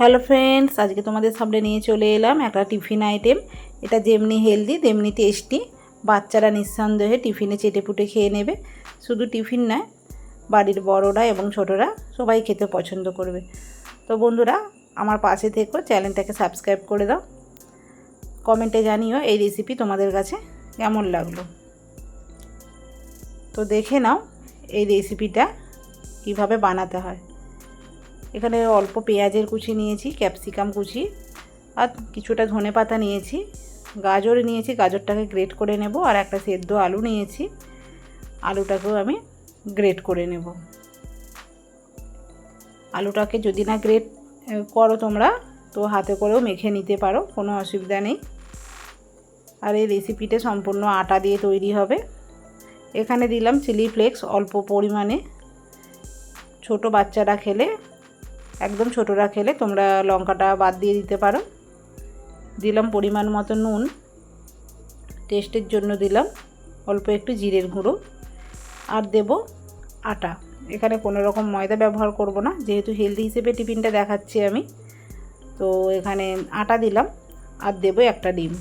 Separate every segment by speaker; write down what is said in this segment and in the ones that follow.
Speaker 1: Hello friends, আজকে তোমাদের সামনে নিয়ে চলে এলাম একটা টিফিন আইটেম। এটা যেমনি হেলদি, তেমনি টেস্টি। বাচ্চারা নিঃসন্দেহে টিফিনে চেটে পুটে খেয়ে নেবে। শুধু টিফিন নয়, বাড়ির বড়রা এবং ছোটরা সবাই খেতে পছন্দ করবে। তো বন্ধুরা, আমার পাশে থেকো, চ্যানেলটাকে সাবস্ক্রাইব করে দাও। কমেন্টে জানিও এই রেসিপি তোমাদের কাছে কেমন লাগল। তো দেখে নাও এই রেসিপিটা কীভাবে বানাতে হয়। এখানে অল্প পেঁয়াজের কুচি নিয়েছি, ক্যাপসিকাম কুচি আর কিছুটা ধনে পাতা নিয়েছি। গাজর নিয়েছি, গাজরটাকে গ্রেট করে নেব আর একটা সেদ্ধ আলু নিয়েছি। আলুটাকেও আমি গ্রেট করে নেব। আলুটাকে যদি না গ্রেট করো তোমরা, তো হাতে করেও মেখে নিতে পারো, কোনো অসুবিধা নেই। আর এই রেসিপিটা সম্পূর্ণ আটা দিয়ে তৈরি হবে। এখানে দিলাম চিলি ফ্লেক্স অল্প পরিমাণে। ছোট বাচ্চারা খেলে একদম ছোটরা খেলে তোমরা লঙ্কাটা বাদ দিয়ে দিতে পারো। দিলাম পরিমাণ মতো নুন। টেস্টের জন্য দিলাম অল্প একটু জিরের গুঁড়ো। আর দেব আটা। এখানে কোনো রকম ময়দা ব্যবহার করব না, যেহেতু হেলদি হিসেবে টিফিনটা দেখাচ্ছি আমি। তো এখানে আটা দিলাম, আর দেবো একটা ডিম।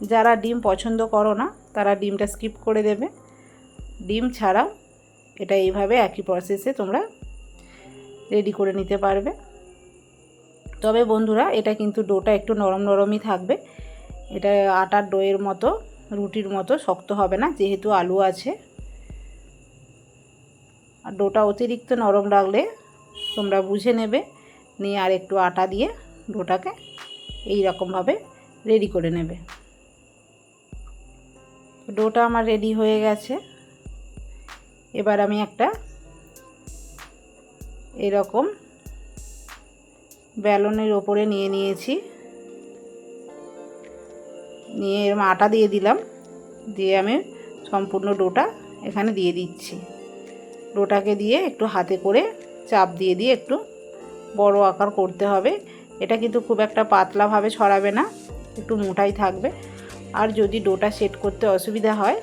Speaker 1: যারা ডিম পছন্দ করো না, তারা ডিমটা স্কিপ করে দেবে। ডিম ছাড়াও এটা এইভাবে একই প্রসেসে তোমরা রেডি করে নিতে পারবে। তবে বন্ধুরা, এটা কিন্তু ডোটা একটু নরম নরমই থাকবে। এটা আটার ডোয়ের মতো, রুটির মতো শক্ত হবে না, যেহেতু আলু আছে। আর ডোটা অতিরিক্ত নরম রাখলে তোমরা বুঝে নেবে, নিয়ে আর একটু আটা দিয়ে ডোটাকে এই রকমভাবে রেডি করে নেবে। ডোটা আমার রেডি হয়ে গেছে। এবার আমি একটা এরকম ব্যালনের ওপরে নিয়ে নিয়েছি। নিয়ে এরকম আটা দিয়ে দিলাম। দিয়ে আমি সম্পূর্ণ ডোটা এখানে দিয়ে দিচ্ছি। ডোটাকে দিয়ে একটু হাতে করে চাপ দিয়ে দিয়ে একটু বড় আকার করতে হবে। এটা কিন্তু খুব একটা পাতলাভাবে ছড়াবে না, একটু মোটাই থাকবে। আর যদি ডোটা সেট করতে অসুবিধা হয়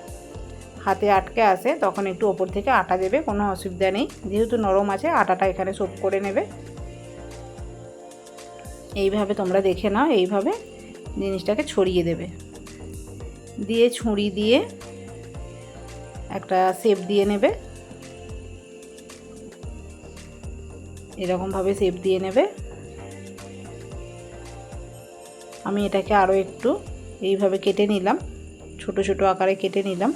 Speaker 1: হাতে আটকে আসে তখন একটু ওপর থেকে আটা দেবে, কোনো অসুবিধা নেই। যেহেতু নরম আছে, আটাটা এখানে সোপ করে নেবে। এইভাবে তোমরা দেখে নাও, এইভাবে জিনিসটাকে ছড়িয়ে দেবে। দিয়ে ছুরি দিয়ে একটা শেপ দিয়ে নেবে। এরকমভাবে শেপ দিয়ে নেবে। আমি এটাকে আরও একটু এইভাবে কেটে নিলাম, ছোট ছোট আকারে কেটে নিলাম।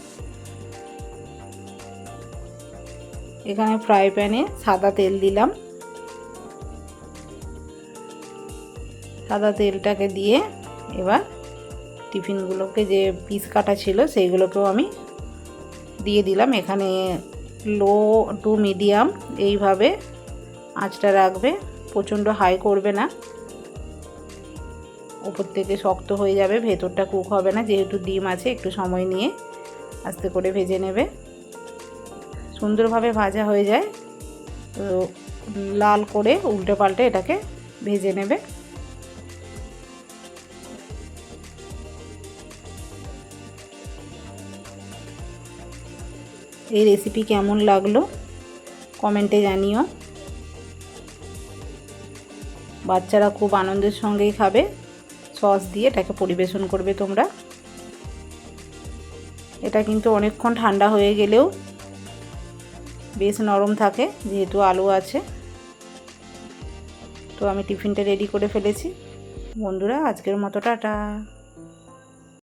Speaker 1: এখানে ফ্রাই প্যানে সাদা তেল দিলাম। সাদা তেলটাকে দিয়ে এবার টিফিনগুলোকে যে পিস কাটা ছিল সেইগুলোকেও আমি দিয়ে দিলাম। এখানে লো টু মিডিয়াম এইভাবে আঁচটা রাখবে, প্রচণ্ড হাই করবে না। ওপর থেকে শক্ত হয়ে যাবে, ভেতরটা কুক হবে না, যেহেতু ডিম আছে, একটু সময় নিয়ে আস্তে করে ভেজে নেবে। সুন্দরভাবে ভাজা হয়ে যায়। তো লাল করে উল্টে পাল্টে এটাকে ভেজে নেবে। এই রেসিপি কেমন লাগল কমেন্টে জানিও। বাচ্চারা খুব আনন্দের সঙ্গেই খাবে। সস দিয়ে এটাকে পরিবেশন করবে তোমরা। এটা কিন্তু অনেকক্ষণ ঠান্ডা হয়ে গেলেও বেশ নরম থাকে, যেহেতু আলু আছে। তো আমি টিফিনটা রেডি করে ফেলেছি। বন্ধুরা, আজকের মতো টাটা।